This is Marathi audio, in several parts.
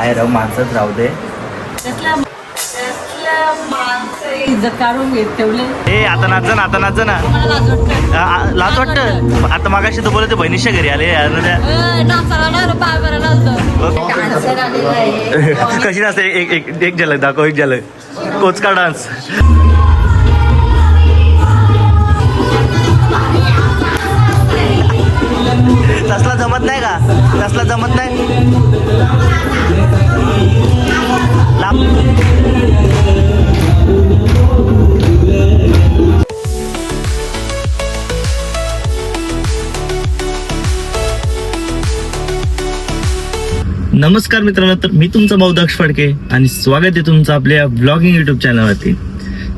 बाहेर माणसंच राहू दे. त्यातल्या त्यातल्या माणसं इज्जत काढून घेत ठेवले. ए आता नाच ना आता नाच ना. लाज वाटतं? आ- आ- लाज वाटतं? आता मागाशी तू बोलत बहिणीच्या घरी आले यार ना त्या. कशी नसते एक एक एक झलक दाखव एक झलक कोचका डान्स. का तसला जमत नाही. नमस्कार मित्रांनो तर मी तुमचा भाऊ दक्ष फडके आणि स्वागत आहे तुमचं आपल्या ब्लॉगिंग युट्यूब चॅनलवरती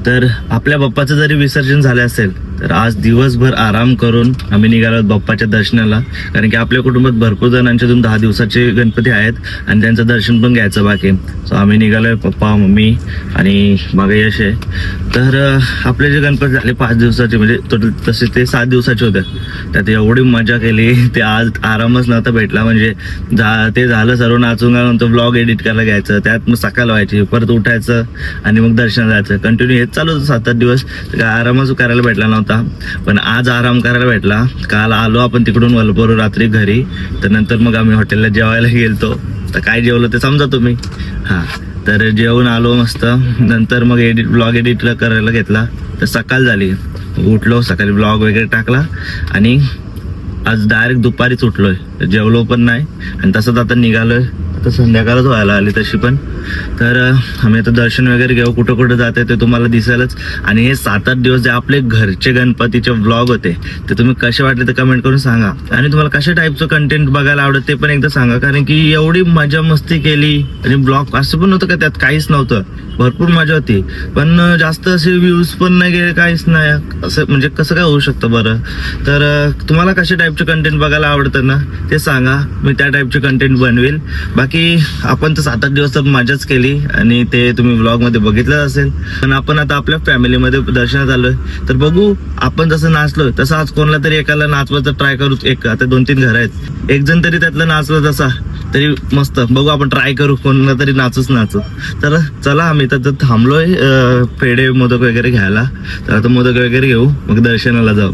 तर आपल्या बाप्पाचं जरी विसर्जन झालं असेल तर आज दिवसभर आराम करून आम्ही निघालो आहोत बाप्पाच्या दर्शनाला. कारण की आपल्या कुटुंबात भरपूर जणांचे दोन दहा दिवसाचे गणपती आहेत आणि त्यांचं दर्शन पण घ्यायचं बाकी सो आम्ही निघालोय पप्पा मम्मी आणि मागे यश आहे. तर आपले जे गणपती झाले पाच दिवसाचे म्हणजे टोटल तसे ते सात दिवसाचे होते. त्यात एवढी मजा केली ते आज आरामच नव्हता भेटला. म्हणजे जा ते झालं सर्व नाचून नंतर ब्लॉग एडिट करायला घ्यायचं. त्यात मग सकाळ व्हायची परत उठायचं आणि मग दर्शन जायचं. कंटिन्यू हेच चालू होतं सात आठ दिवस. तर काय आरामच करायला भेटला नव्हता. पण आज आराम करायला भेटला. काल आलो आपण तिकडून वलपोर रात्री घरी. तर नंतर मग आम्ही हॉटेलला जेवायला गेलतो. तर काय जेवलं ते समजा तुम्ही. हां. तर जेवून आलो मस्त. नंतर मग एडिट ब्लॉग एडिट करायला घेतला. तर सकाळ झाली. उठलो सकाळी ब्लॉग वगैरे टाकला. आणि आज डायरेक्ट दुपारीच उठलोय. जेवलो पण नाही. आणि तसंच आता निघालोय. आता संध्याकाळच व्हायला आली तशी पण. तर आम्ही आता दर्शन वगैरे घेऊ कुठं कुठं जाते ते तुम्हाला दिसेलच आणि हे सात आठ दिवस जे आपले घरचे गणपतीचे व्लॉग होते ते तुम्ही कसे वाटले ते कमेंट करून सांगा. आणि तुम्हाला कशा टाईपचं कंटेंट बघायला आवडत ते पण एकदा सांगा. कारण की एवढी मजा मस्ती केली. आणि ब्लॉग असं पण नव्हतं का त्यात काहीच नव्हतं. भरपूर मजा होती. पण जास्त असे व्ह्यूज पण नाही गेले काहीच नाही. असं म्हणजे कसं काय होऊ शकतं बरं? तर तुम्हाला कशा टाईपचे कंटेंट बघायला आवडतं ना ते सांगा. मी त्या टाईपचे कंटेंट बनवेल. बाकी आपण तर सात आठ दिवस तर मजाच केली आणि ते तुम्ही व्लॉगमध्ये बघितलं असेल. पण आपण आता आपल्या फॅमिलीमध्ये दर्शनात आलोय. तर बघू आपण जसं नाचलोय तसं आज कोणाला तरी एकाला नाचवायचा ट्राय करू. एक आता दोन तीन घर आहेत. एक जण तरी त्यातलं नाचलं तसा तरी मस्त. बघू आपण ट्राय करू कोणाला तरी नाचूच नाचू तर चला आम्ही तर थांबलोय पेढे मोदक वगैरे घ्यायला. तर आता मोदक वगैरे घेऊ मग दर्शनाला जाऊ.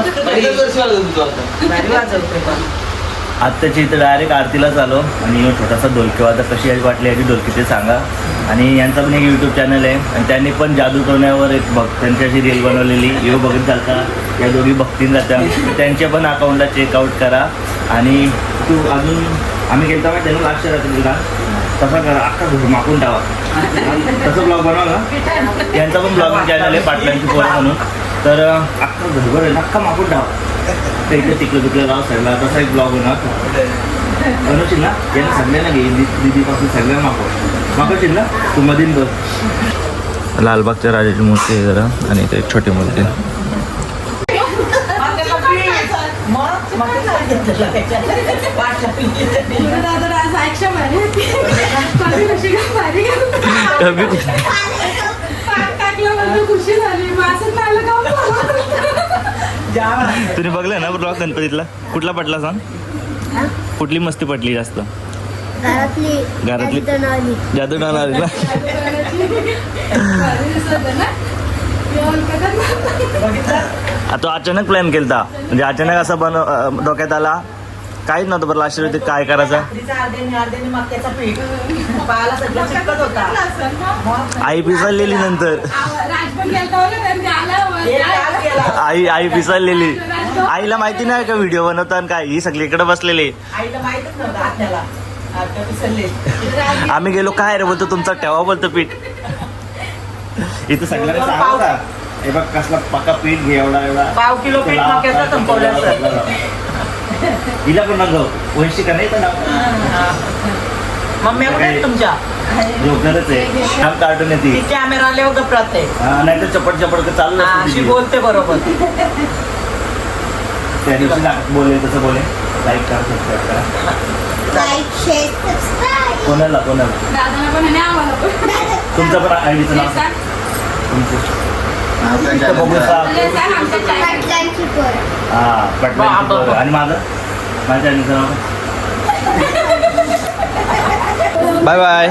मस्त तरी. पहिल्याच वर्षी वाजवतो तू आता. भारी वाजवते पण. आत्ताची इथं डायरेक्ट आरतीलाच आलो आणि छोटासा ढोलकेवादक कशी वाटली याची ढोलकी ते सांगा. आणि यांचा पण एक यूट्यूब चॅनल आहे. आणि त्यांनी पण जादू टोण्यावर एक भक्त त्यांच्याशी रील बनवलेली. यो बघत चालता. या दोघी भक्तीन जात्या त्यांच्या पण अकाउंटला चेकआउट करा. आणि तू अजून आम्ही गेलता माहिती ना लास्ट रात्रीला तसा करा. अख्खा घर माकून टावा. तसं ब्लॉग बनवा ना यांचा पण ब्लॉगिंग चॅनल आहे पाटलांची पोर म्हणून. तर अख्खा घरभर आहे ना, अख्खा माकून टावा तर इकडे तिकडे तिकडे राव सगळा तसा एक ब्लॉग होणार. बनवशील ना यांना सगळ्यांना घे दिदीपासून सगळ्या मागव मागवशील ना तू मधील बघ लालबागच्या राजाची मूर्ती आहे जरा आणि इथे एक छोटी मूर्ती. लागली. जाम आहे. तुम्ही बघलं ना ब्लॉग गणपतीतला? कुठला पटला सांग? कुठली मस्ती पटली जास्त? घरातली. जादू डाणार ना? बघितलं? तो अचानक प्लॅन केलता. म्हणजे अचानक असा बन डोक्यात आला काहीच नव्हतं बरं लास्ट ते काय करायचं? आई पिसाळलेली नंतर. आई आई पिसाळलेली. आईला माहिती नाही का व्हिडिओ बनवताना काय? ही सगळी इकडे बसलेली आम्ही गेलो काय रे बोलतो तुमचा? ठेवा बोलतो पीठ. इथं सगळ्यांना सांगा हे बघ कसला पक्का पीठ घे एवढा एवढा. पाव किलो पीठ मक्याचं संपवलं. हिला पण नको वैशी का नाही तर मम्मी कुठे आहेत तुमच्या झोपणारच आहे छान कार्टून येते ती कॅमेरा आले गप्रात आहे नाही तर चपट चपट चाललं हा, असतं अशी तिची. बोलते बरोबर त्या दिवशी ना- बोले तसं बोले लाईक करा सबस्क्राईब करा Like, share, subscribe. कोणाला कोणाला दादाला पण आणि आम्हाला पण तुमचं पण आयडीचं नाव सांग. तुमचं पोरं. आणि माझं माझ्या नाव बाय बाय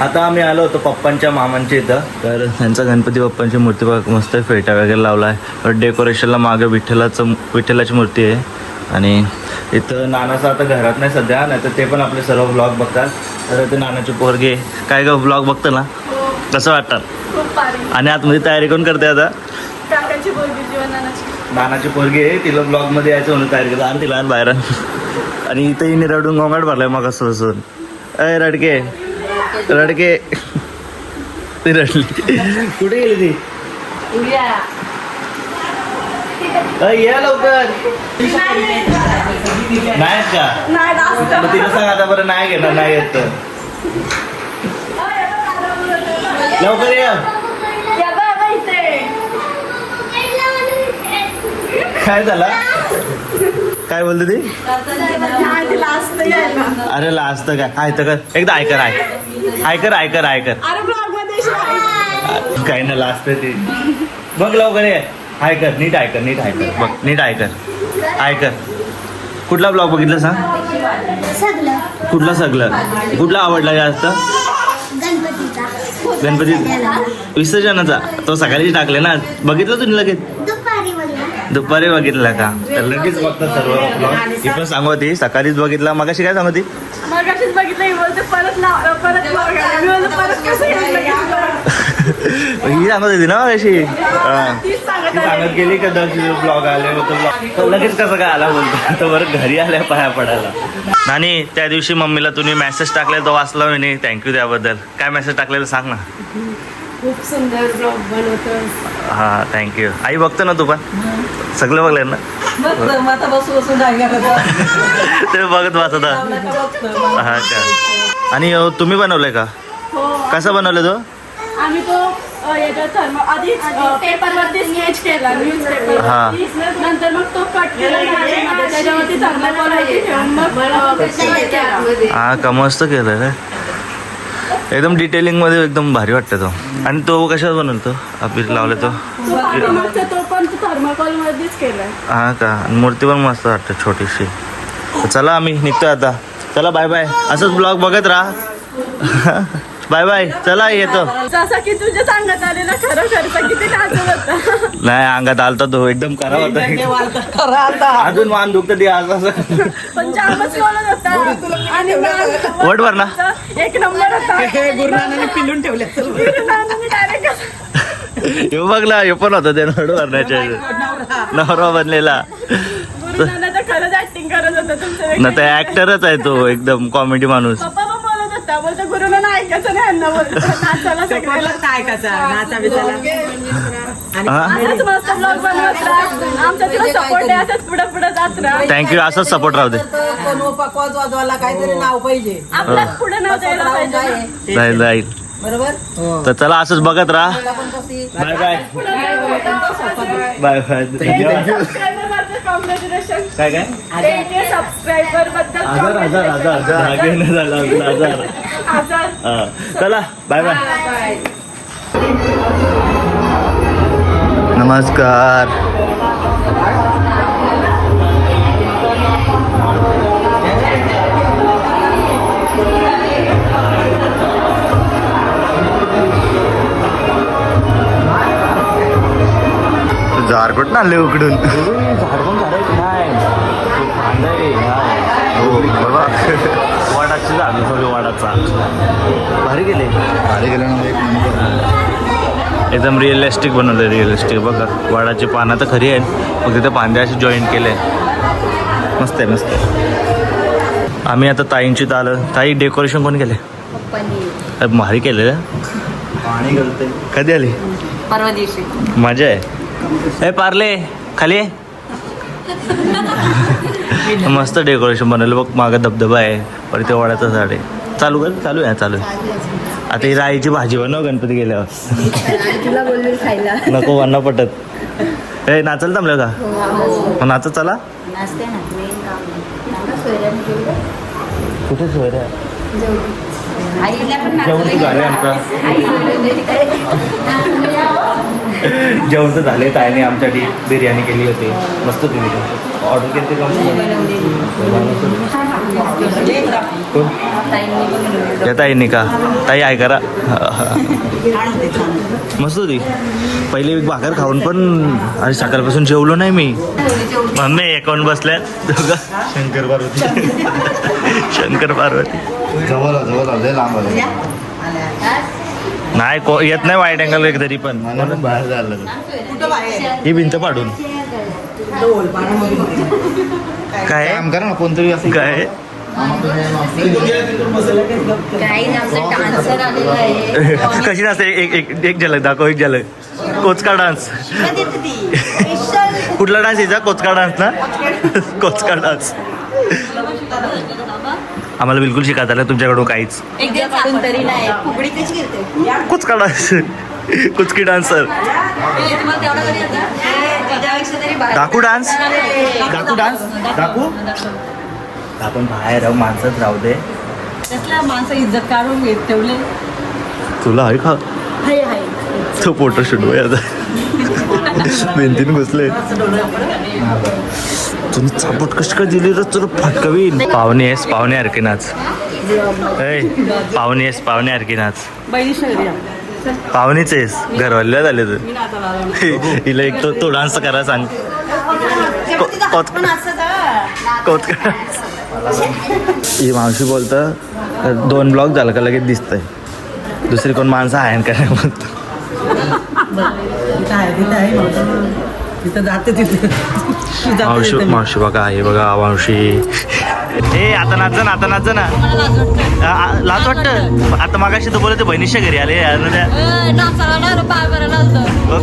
आता आम्ही आलो होतो पप्पांच्या मामांच्या इथं तर त्यांचा गणपती बाप्पांची मूर्ती बघ मस्त फेटा वगैरे लावला आहे डेकोरेशनला मागे विठ्ठलाचं विठ्ठलाची मूर्ती आहे आणि इथं नानाचं आता घरात नाही सध्या नाही तर ते पण आपले सर्व ब्लॉग बघतात. तर ते नानाचे पोरगे काय ग ब्लॉग बघतं ना? कसं वाटतात? आणि आतमध्ये तयारी कोण करते आता? नानाची. पोरगी आहे तिला ब्लॉगमध्ये यायचं म्हणून तयारी करतो. आणि तिला आण बाहेर आण. इथंही निरडून गोंगाट भरलाय मग असं असून अय रडके. रडके. ती रडली. कुठे गेली ती? ये लवकर. नाही का मग तिला सांग आता बरं नाही घेणार नाही येत तर. लवकर ये. काय झाला? काय बोलते ती? अरे लास्ट काय? ऐकतं कर. एकदा ऐकर ऐक ऐकर ऐकर ऐकर काही ना लास्ट ती. बघ लवकर ये. ऐकर नीट ऐकर नीट ऐकर बघ नीट ऐकर ऐकर कुठला ब्लॉग बघितला सांग कुठला सगळं? कुठला आवडला जास्त? गणपती. विसर्जनाचा. तो सकाळी टाकले ना? बघितलं तुम्ही लगेच? दुपारी बघा दुपारी बघितला का? तर लगेच बघतात सर्व. ती सांगत होती सकाळीच बघितला. मगाशी काय सांगत होती मग अशीच बघितलं बोलते परत लाव परत. मी बोलते परत कसं ही सांगत होती ना हा. तीच सांगत ती गेली का दर्शी ब्लॉग आले होते ब्लॉग लगेच कसं काय आला बोलतो तर बरं घरी आल्या पाया पडायला. नानी त्या दिवशी मम्मीला तुम्ही मेसेज टाकले तो वाचला मी नाही. थँक्यू त्याबद्दल. काय मेसेज टाकलेलं सांग ना. खूप सुंदर ब्लॉग बनवतो हा थँक्यू आई बघतो ना तू पण? सगळं बघलं ना? ते बघत वाचत हा का? आणि तुम्ही बनवलंय का? हो. कसं बनवलं तो? आम्ही तो आधीच पेपरवरती स्केच केला न्यूज हा. पेपर नंतर मग तो कट केला. त्याच्यावरती. हा का मस्त केलं रे? एकदम डिटेलिंगमध्ये एकदम भारी वाटतं तो. आणि तो कशात बनवतो? अबीर लावले तो हा का? आणि मूर्ती पण मस्त वाटते छोटीशी. चला आम्ही निघतोय आता. चला बाय बाय असंच ब्लॉग बघत राहा. बाय बाय चला येतो. जसा की तुझ्या सांगत आलेला खरं खर्च किती नाचत होता. नाही अंगात आलता तो एकदम करा होता. अजून मान दुखत ते आज असं. पण जामच बोलत होता. आणि वट भर ना. एक नंबर होता. गुरुनानाने पिलून ठेवले. हे बघला हे पण होतं ते नड भरण्याच्या नवरा. बनलेला. गुरुनाना तर खरंच ऍक्टिंग करत होता तुमच्या ना ते ऍक्टरच आहे तो एकदम कॉमेडी माणूस. बोलत बोलतो गुरुनाना ऐकायचं नाही यांना बोलतो नाचायला सगळ्याला. काय कसा नाचा बिचारा. आणि हा? असंच मस्त ब्लॉग बनवत राहा आमचा तुला सपोर्ट आहे असंच पुढे पुढे जात राहा. थँक्यू असंच सपोर्ट राहू दे. कोण पकवाज वाजवायला काहीतरी नाव पाहिजे. पुढे नाव द्यायला पाहिजे जाईल जाईल. बरोबर? तर चला असंच बघत राहा. बाय बाय बाय बाय धन्यवाद कॉंग्रॅच्युलेशन काय काय? ते सबस्क्रायबरबद्दल आगे नाही झाला अजून हा. चला बाय बाय नमस्कार. झाड कुठं आणले उकडून. वाडाची झाड सगळी वाडाचा. भारी गेले भारी गेलं ना एक नंबर. एकदम रिअलिस्टिक बनवलं रिअलिस्टिक बघा वाडाची पानं तर खरी आहेत. मग तिथे पांद्या अशी जॉईन केले. मस्त आहे मस्त आहे. आम्ही आता ताईंची आलं ताई डेकोरेशन कोण केले भारी केलेलं पाणी गळते कधी आली? परवा दिवशी. मजा आहे. ए पार्ले खाली. मस्त डेकोरेशन बनवलं. बघ मागं धबधबा आहे परत ते वड्याचं झाड आहे. चालू कर चालू आहे चालू आहे. आता ही राईची भाजी बनव गणपती गेल्यावर. नको वन्ना पटत. ए नाचल थांबलं का? मग नाचत चला. नाचते ना मेन काम कुठे पण जेवण झाले आमचं जेवण तर झाले ताईने आमच्यासाठी बिर्याणी केली होती. मस्त दिली ऑर्डर केली का ताईंनी का? ताई आहे करा मस्त होती. पहिले एक भाकर खाऊन पण आणि सकाळपासून जेवलो नाही मी. मम्मी एकावन्न बसल्या दोघं. शंकर पार्वती. शंकर पार्वती. जवळ जवळ लांब आलं नाही को येत नाही वाईट अँगल एक तरी पण. मला पण बाहेर जायला लागलं. कुठं बाहेर ही भिंत पाडून. काय? काम करा ना कोणतरी असं काय? काही आमचा डान्सर आलेला आहे. कशी नसते एक एक एक झलक दाखव एक झलक. कोचका डान्स. कुठला डान्स यायचा कोचका डान्स ना? कोचका डान्स. आम्हाला बिलकुल शिकायचं आलं तुमच्याकडून काहीच. तरी नाही फुगडी कशी घेते कोचका डान्स कुचकी डान्सर. डाकू डान्स? डाकू डान्स? डाकू आपण बाहेर राहू माणसंच राहू दे. कसला माणसं इज्जत काढून घेत ठेवले तुला आहे का? तो फोटो शूट होय आता घुसले तुम्ही चापट कशी काय दिली तर तुला फटकवीन पाहुणे आहेस पाहुणे सारखी नाच पाहुणे आहेस पाहुणे सारखी नाच पाहुणेच आहेस. घरवाल्याला झाले तर हिला एक तो तो डान्स करा सांग. ही मावशी बोलतं दोन ब्लॉक झालं का लगेच दिसतंय. दुसरी कोण माणसं आहे का नाही म्हणतो तिथं आहे तिथं आहे मावशी. तिथं जाते तिथे. ती जाते मावशी बघा हे बघा मावशी. ए आता नाच ना आता नाच ना. लाज वाटतं? आता मागाशी तर बोलत बहिणीच्या घरी आले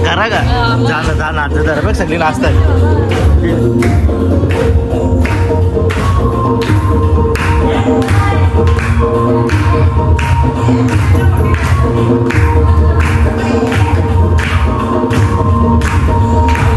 करा का? जा ना जा नाच जरा बघ सगळी नाचतात. どうも。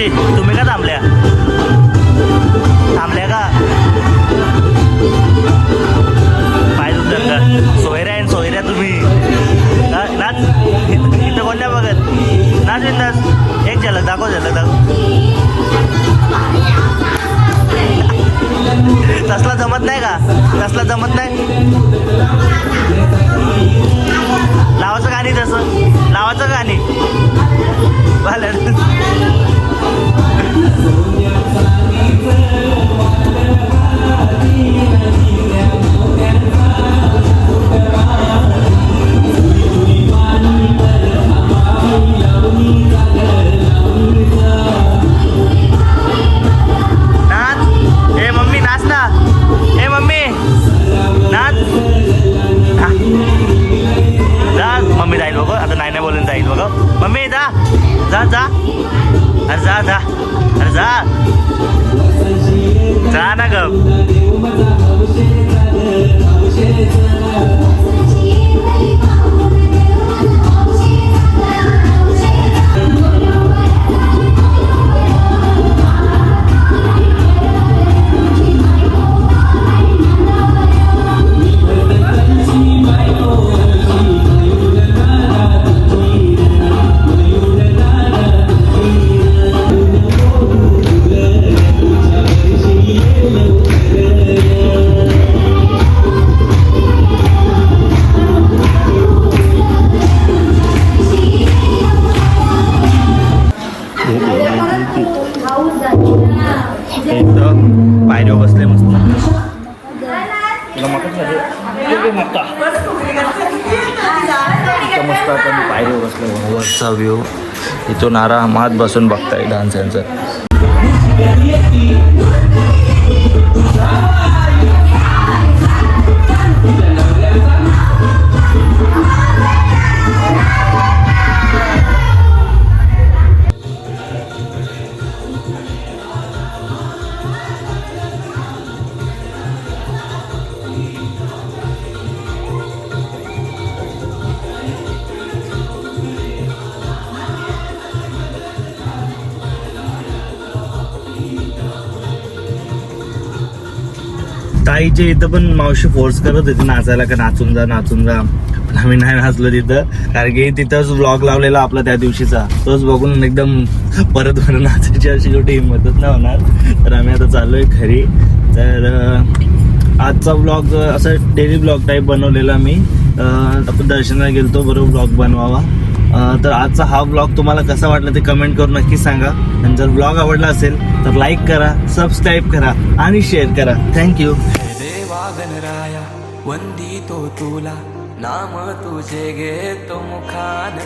हे मावशी तुम्ही का थांबल्या थांबल्या ना ग व्ह्यू. इथून आरामात बसून बघताय डान्स यांचं. आईच्या इथं पण मावशी फोर्स करत होती नाचायला का नाचून जा नाचून जा. पण आम्ही नाही नाचलो तिथं कारण की तिथंच ब्लॉग लावलेला आपला त्या दिवशीचा. तोच बघून एकदम परत परत नाचायची अशी छोटी हिंमतच नाही होणार. तर आम्ही आता चाललोय खरी तर आजचा ब्लॉग असं डेली ब्लॉग टाईप बनवलेला मी. आपण दर्शनाला गेलतो बरोबर ब्लॉग बनवावा. तर आजचा हा ब्लॉग तुम्हाला कसा वाटला ते कमेंट करून नक्की सांगा. आणि जर ब्लॉग आवडला असेल तर लाईक करा सबस्क्राईब करा आणि शेअर करा. थँक्यू गणराया वंदितो तुला नाम तुझे घेतो मुखान